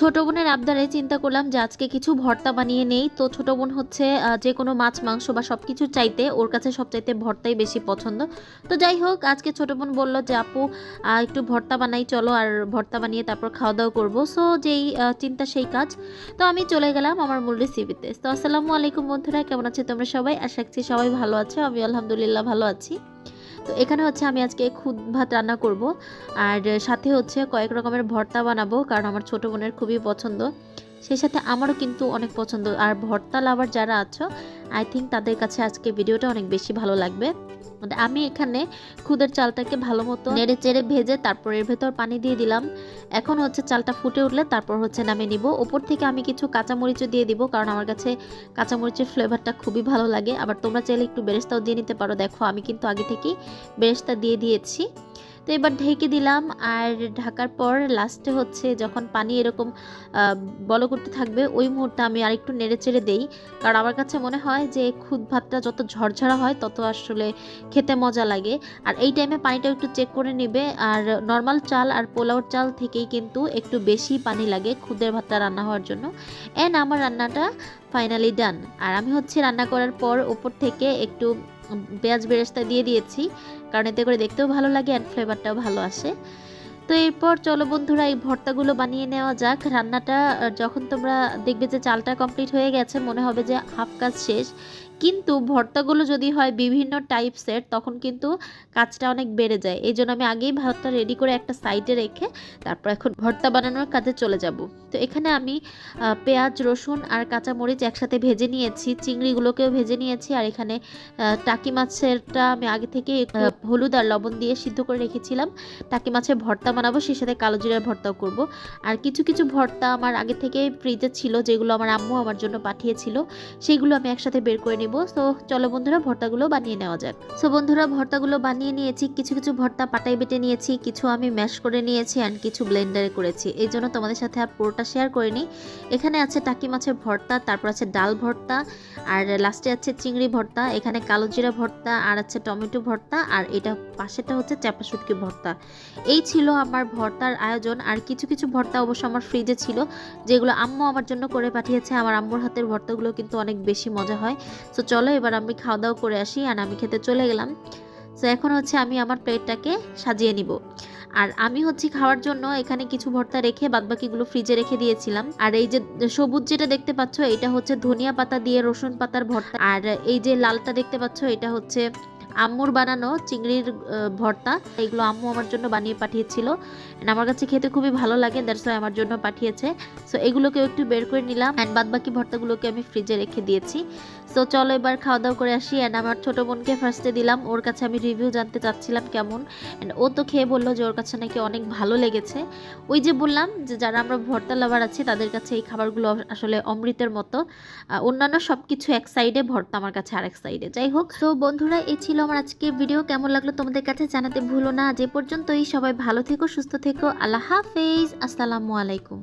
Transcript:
ছোট বোনের আবদারে চিন্তা করলাম যে আজকে কিছু ভর্তা বানিয়ে নেই। তো ছোট বোন হচ্ছে যে কোনো মাছ, মাংস বা সব কিছু চাইতে ওর কাছে সব চাইতে ভর্তাই বেশি পছন্দ। তো যাই হোক, আজকে ছোট বোন বলল যে, আপু একটু ভর্তা বানাই, চলো আর ভর্তা বানিয়ে তারপর খাওয়া দাওয়া করব। সো যেই চিন্তা সেই কাজ। তো আমি চলে গেলাম আমার মূল রেসিপিতে তো আসসালামু আলাইকুম বন্ধুরা, কেমন আছে তোমরা সবাই? আশা করছি সবাই ভালো আছো। আমি আলহামদুলিল্লাহ ভালো আছি। তো এখানে হচ্ছে আমি আজকে খুদ ভাত রান্না করব। আর সাথে হচ্ছে কয়েক রকমের ভর্তা বানাবো, কারণ আমার ছোট বোনের খুবই পছন্দ। সেই সাথে আমারও কিন্তু অনেক পছন্দ। আর ভর্তা লাভার যারা আছো আই থিঙ্ক তাদের কাছে আজকে ভিডিওটা অনেক বেশি ভালো লাগবে। মানে আমি এখানে খুদের চালটাকে ভালো মতো নেড়ে চেড়ে ভেজে তারপর এর ভেতর পানি দিয়ে দিলাম। এখন হচ্ছে চালটা ফুটে উঠলে তারপর হচ্ছে নামিয়ে নিব। ওপর থেকে আমি কিছু কাঁচামরিচও দিয়ে দিব কারণ আমার কাছে কাঁচামরিচের ফ্লেভারটা খুবই ভালো লাগে। আবার তোমরা চাইলে একটু বেরেস্তাও দিয়ে নিতে পারো। দেখো আমি কিন্তু আগে থেকেই বেরেস্তা দিয়ে দিয়েছি। তো এবার ঢেকে দিলাম আর ঢাকার পর লাস্টে হচ্ছে যখন পানি এরকম বলো করতে থাকবে, ওই মুহূর্তে আমি আরেকটু নেড়ে চেড়ে দেই। কারণ আমার কাছে মনে হয় যে খুদ ভাতটা যত ঝরঝরা হয় তত আসলে খেতে মজা লাগে। আর এই টাইমে পানিটা একটু চেক করে নেবে। আর নর্মাল চাল আর পোলাওর চাল থেকেই কিন্তু একটু বেশি পানি লাগে খুদের ভাতটা রান্না হওয়ার জন্য। অ্যান্ড আমার রান্নাটা ফাইনালি ডান আর আমি হচ্ছে রান্না করার পর ওপর থেকে একটু পেঁয়াজ বেরেস্তা দিয়ে দিয়েছি, কারণ এতে করে দেখতেও ভালো লাগে অ্যান্ড ফ্লেভারটাও ভালো আসে। তো এরপর চলো বন্ধুরা, এই ভর্তাগুলো বানিয়ে নেওয়া যাক। রান্নাটা যখন তোমরা দেখবে যে চালটা কমপ্লিট হয়ে গেছে, মনে হবে যে হাফ কাজ শেষ। কিন্তু ভর্তাগুলো যদি হয় বিভিন্ন টাইপসের, তখন কিন্তু কাজটা অনেক বেড়ে যায়। এই জন্য আমি আগেই ভাতটা রেডি করে একটা সাইডে রেখে তারপর এখন ভর্তা বানানোর কাজে চলে যাব। তো এখানে আমি পেঁয়াজ, রসুন আর কাঁচামরিচ একসাথে ভেজে নিয়েছি, চিংড়িগুলোকেও ভেজে নিয়েছি আর এখানে টাকি মাছেরটা আমি আগে থেকে হলুদ আর লবণ দিয়ে সিদ্ধ করে রেখেছিলাম। টাকি মাছের ভর্তা বানাবো, সেই সাথে কালো জিরার ভর্তাও করব। আর কিছু কিছু ভর্তা আমার আগে থেকে ফ্রিজে ছিল, যেগুলো আমার আম্মু আমার জন্য পাঠিয়েছিল, সেগুলো আমি একসাথে বের করে নিব। তো চলো বন্ধুরা, ভর্তাগুলো বানিয়ে নেওয়া যাক। সো বন্ধুরা, ভর্তাগুলো বানিয়ে নিয়েছি। কিছু কিছু ভর্তা পাটাই বেটে নিয়েছি, কিছু আমি ম্যাশ করে নিয়েছি অ্যান্ড কিছু ব্লেন্ডারে করেছি। এই জন্য তোমাদের সাথে আর পুরোটা শেয়ার করিনি। এখানে আছে টাকি মাছের ভর্তা, তারপর আছে ডাল ভর্তা, আর লাস্টে আছে চিংড়ি ভর্তা, এখানে কালো জিরা ভর্তা, আর আছে টমেটো ভর্তা, আর এটা পাশেটা হচ্ছে চাপা শুটকি ভর্তা। এই ছিল আমার ভর্তার আয়োজন। আর কিছু কিছু ভর্তা অবশ্য আমার ফ্রিজে ছিল, যেগুলো আম্মু আমার জন্য করে পাঠিয়েছে। আমার আম্মুর হাতের ভর্তাগুলো কিন্তু অনেক বেশি মজা হয়। সো চলো এবার আমি খাওয়া দাওয়া করে আসি আর আমি খেতে চলে গেলাম। সো এখন হচ্ছে আমি আমার প্লেটটাকে সাজিয়ে নিব। আর আমি হচ্ছে খাওয়ার জন্য এখানে কিছু ভর্তা রেখে বাদবাকিগুলো ফ্রিজে রেখে দিয়েছিলাম। আর এই যে সবুজ যেটা দেখতে পাচ্ছ, এটা হচ্ছে ধনিয়া পাতা দিয়ে রসুন পাতার ভর্তা। আর এই যে লালটা দেখতে পাচ্ছ, এটা হচ্ছে আম্মুর বানানো চিংড়ির ভর্তা। এগুলো আম্মু আমার জন্য বানিয়ে পাঠিয়েছিল। আমার কাছে খেতে খুবই ভালো লাগে দ্যাটস ওয়াই আমার জন্য পাঠিয়েছে। সো এগুলোকেও একটু বের করে নিলাম অ্যান্ড বাদ বাকি ভর্তাগুলোকে আমি ফ্রিজে রেখে দিয়েছি। সো চলো এবার খাওয়া দাওয়া করে আসি অ্যান্ড আমার ছোটো বোনকে ফার্স্টে দিলাম। ওর কাছে আমি রিভিউ জানতে চাচ্ছিলাম কেমন। অ্যান্ড ও তো খেয়ে বলল যে, ওর কাছে নাকি অনেক ভালো লেগেছে। ওই যে বললাম যে, যারা আমরা ভর্তা লাভার আছি, তাদের কাছে এই খাবারগুলো আসলে অমৃতের মতো। অন্যান্য সব কিছু এক সাইডে ভর্তা আমার কাছে আরেক সাইডে যাই হোক তো বন্ধুরা, এই ছিল আমার আজকের ভিডিও কেমন লাগল তোমাদের কাছে জানাতে ভুলো না। যে পর্যন্তই। সবাই ভালো থেকো, সুস্থ থেকো। আল্লাহ হাফেজ। আসসালামু আলাইকুম।